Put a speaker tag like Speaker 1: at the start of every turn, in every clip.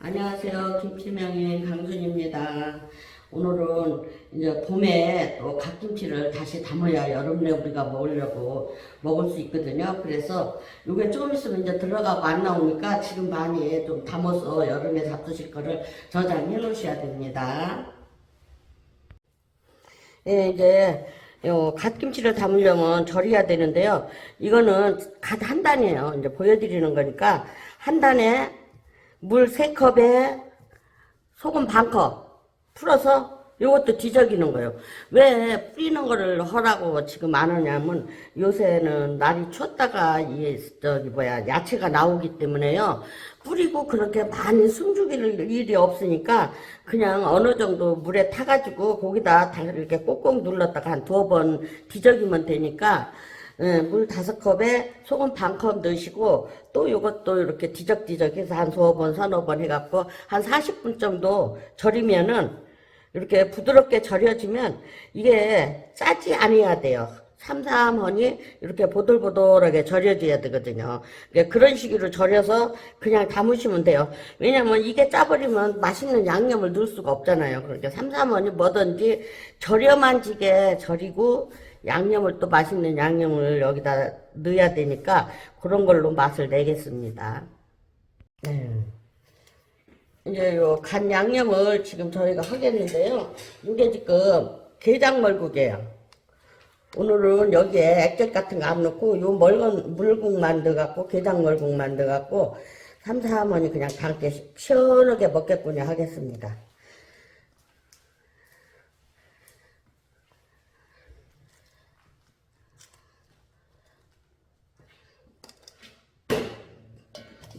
Speaker 1: 안녕하세요. 김치명인 강순입니다. 오늘은 이제 봄에 또 갓김치를 다시 담아야 여름에 우리가 먹으려고 먹을 수 있거든요. 그래서 이게 조금 있으면 이제 들어가고 안 나오니까 지금 많이 좀 담아서 여름에 잡수실 거를 저장해 놓으셔야 됩니다. 예, 이제 요 갓김치를 담으려면 절여야 되는데요. 이거는 갓 한 단이에요. 이제 보여드리는 거니까 한 단에 물세 컵에 소금 반컵 풀어서 요것도 뒤적이는 거예요. 왜 뿌리는 거를 하라고 지금 안 하냐면 요새는 날이 춥다가 이 저기 뭐야 야채가 나오기 때문에요. 뿌리고 그렇게 많이 숨죽일 일이 없으니까 그냥 어느 정도 물에 타가지고 거기다 다 이렇게 꼭꼭 눌렀다가 한 두어 번 뒤적이면 되니까 예, 물 다섯 컵에 소금 반 컵 넣으시고 또 요것도 이렇게 뒤적뒤적해서 한 두어 번 서너 번 해갖고 한 40분 정도 절이면은 이렇게 부드럽게 절여지면 이게 짜지 않아야 돼요. 삼삼하니 이렇게 보들보들하게 절여져야 되거든요. 그러니까 그런 식으로 절여서 그냥 담으시면 돼요. 왜냐면 이게 짜버리면 맛있는 양념을 넣을 수가 없잖아요. 그러니까 삼삼하니 뭐든지 절여만 지게 절이고 양념을 또 맛있는 양념을 여기다 넣어야 되니까 그런 걸로 맛을 내겠습니다. 네. 이제 요 간 양념을 지금 저희가 하겠는데요. 이게 지금 게장멀국이에요. 오늘은 여기에 액젓 같은 거 안 넣고 요 멀건 물국 만들갖고 게장멀국 만들갖고 삼사하머니 그냥 담게 시- 시원하게 먹겠구나 하겠습니다.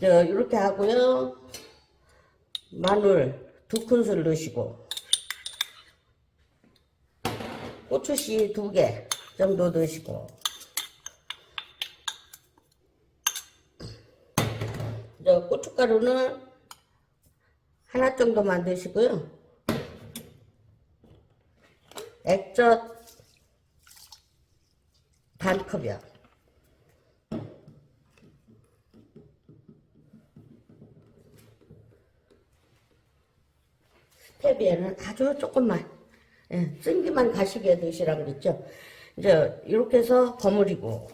Speaker 1: 이렇게 하고요. 마늘 두 큰술 넣으시고 고추씨 두 개 정도 넣으시고 이제 고춧가루는 하나 정도만 넣으시고요 액젓 반 컵이요 스테비에는 아주 조금만 예, 쓴기만 가시게 넣으시라 그랬죠. 이제 이렇게 해서 버무리고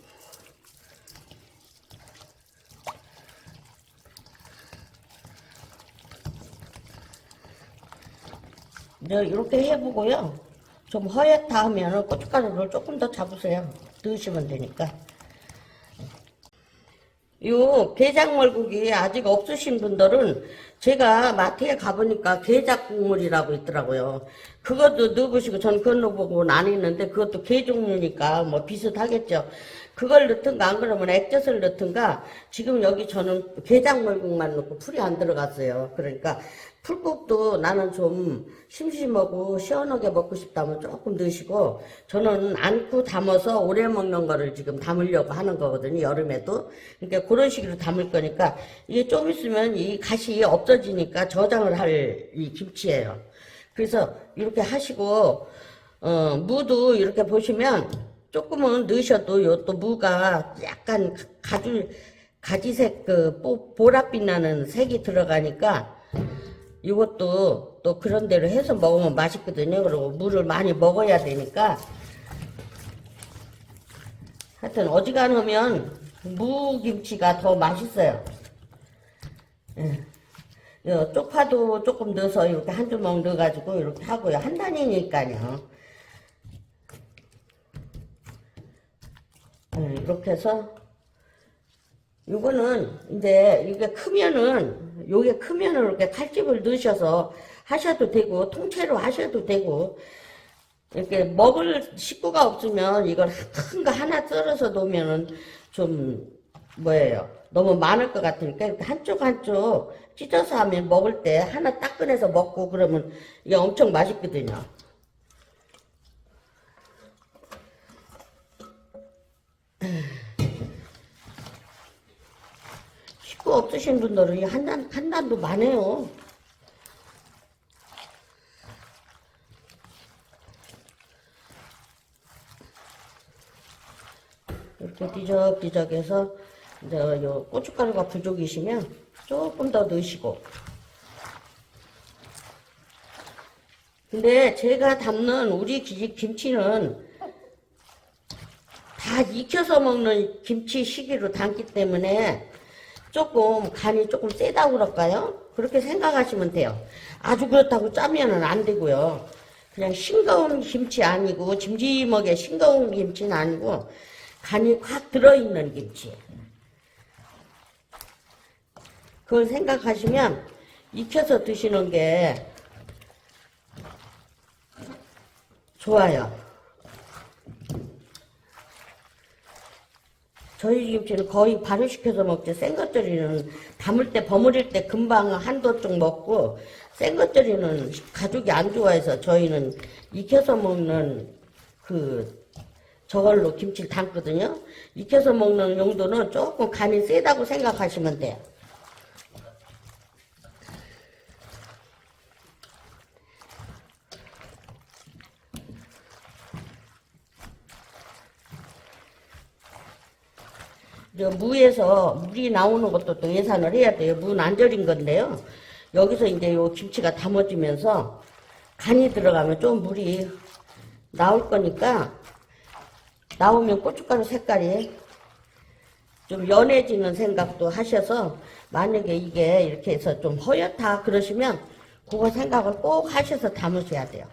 Speaker 1: 이제 이렇게 해보고요. 좀 허옇다 하면 고춧가루를 조금 더 잡으세요. 넣으시면 되니까. 요 게장멀국이 아직 없으신 분들은 제가 마트에 가보니까 게장 국물이라고 있더라고요. 그것도 넣어보시고 전 그거 넣어보고는 안 했는데 그것도 게 종류니까 뭐 비슷하겠죠. 그걸 넣든가 안 그러면 액젓을 넣든가 지금 여기 저는 게장멀국만 넣고 풀이 안 들어갔어요. 그러니까 풀국도 나는 좀 심심하고 시원하게 먹고 싶다면 조금 넣으시고 저는 안고 담아서 오래 먹는 거를 지금 담으려고 하는 거거든요 여름에도 그러니까 그런 식으로 담을 거니까 이게 좀 있으면 이 가시 없어지니까 저장을 할 이 김치예요 그래서 이렇게 하시고 어, 무도 이렇게 보시면 조금은 넣으셔도 요또 무가 약간 가주 가지색 그 보- 보랏빛 나는 색이 들어가니까 이것도 또 그런 대로 해서 먹으면 맛있거든요. 그리고 물을 많이 먹어야 되니까. 하여튼 어지간하면 무김치가 더 맛있어요. 예. 요 쪽파도 조금 넣어서 이렇게 한 주먹 넣어가지고 이렇게 하고요. 한 단이니까요. 예, 이렇게 해서 요거는 이제 이게 크면은 요게 크면은 이렇게 칼집을 넣으셔서 하셔도 되고 통째로 하셔도 되고 이렇게 먹을 식구가 없으면 이걸 큰 거 하나 썰어서 놓으면은 좀 뭐예요 너무 많을 것 같으니까 이렇게 한쪽 한쪽 찢어서 하면 먹을 때 하나 딱 꺼내서 먹고 그러면 이게 엄청 맛있거든요. 식구 없으신 분들은 이한 단, 한 단도 많아요. 이렇게 뒤적뒤적해서 이제 요 고춧가루가 부족이시면 조금 더 넣으시고 근데 제가 담는 우리 기- 김치는 다 익혀서 먹는 김치 시기로 담기 때문에 조금 간이 조금 세다고 그럴까요? 그렇게 생각하시면 돼요. 아주 그렇다고 짜면은 안 되고요. 그냥 싱거운 김치 아니고 짐짐하게 싱거운 김치는 아니고 간이 확 들어있는 김치. 그걸 생각하시면 익혀서 드시는 게 좋아요. 저희 김치는 거의 발효시켜서 먹지 생것들이는 담을 때 버무릴 때 금방 한도 쪽 먹고 생것들이는 가족이 안 좋아해서 저희는 익혀서 먹는 그 저걸로 김치를 담거든요. 익혀서 먹는 용도는 조금 간이 세다고 생각하시면 돼요. 무에서 물이 나오는 것도 또 예산을 해야 돼요. 무는 안 절인 건데요. 여기서 이제 요 김치가 담아지면서 간이 들어가면 좀 물이 나올 거니까 나오면 고춧가루 색깔이 좀 연해지는 생각도 하셔서 만약에 이게 이렇게 해서 좀 허옇다 그러시면 그거 생각을 꼭 하셔서 담으셔야 돼요.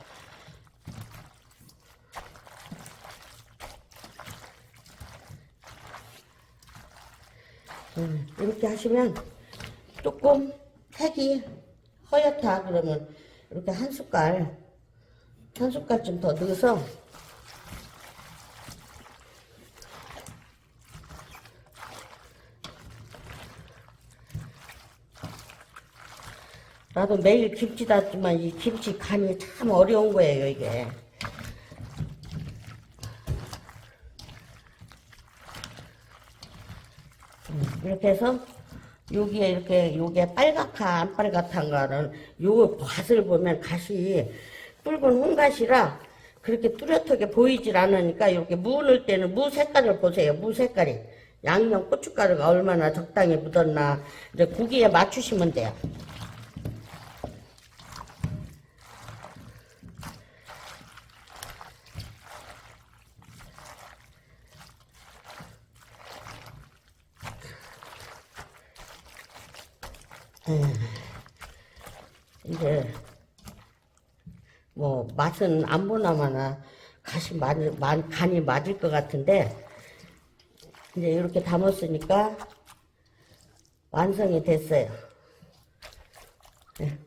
Speaker 1: 음, 이렇게 하시면 조금 색이 허옇다 그러면 이렇게 한 숟갈 한 숟갈쯤 더 넣어서 나도 매일 김치 담지만 이 김치 간이 참 어려운 거예요 이게 이렇게 해서 여기에 이렇게 요게 빨갛다 안 빨갛다는 거는 요 갓을 보면 갓이 붉은 홍갓이라 그렇게 뚜렷하게 보이질 않으니까 이렇게 무 넣을 때는 무 색깔을 보세요 무 색깔이. 양념 고춧가루가 얼마나 적당히 묻었나 이제 고기에 맞추시면 돼요 네. 이제 뭐 맛은 안 보나마나 간이 맞을, 간이 맞을 것 같은데 이제 이렇게 담았으니까 완성이 됐어요. 네.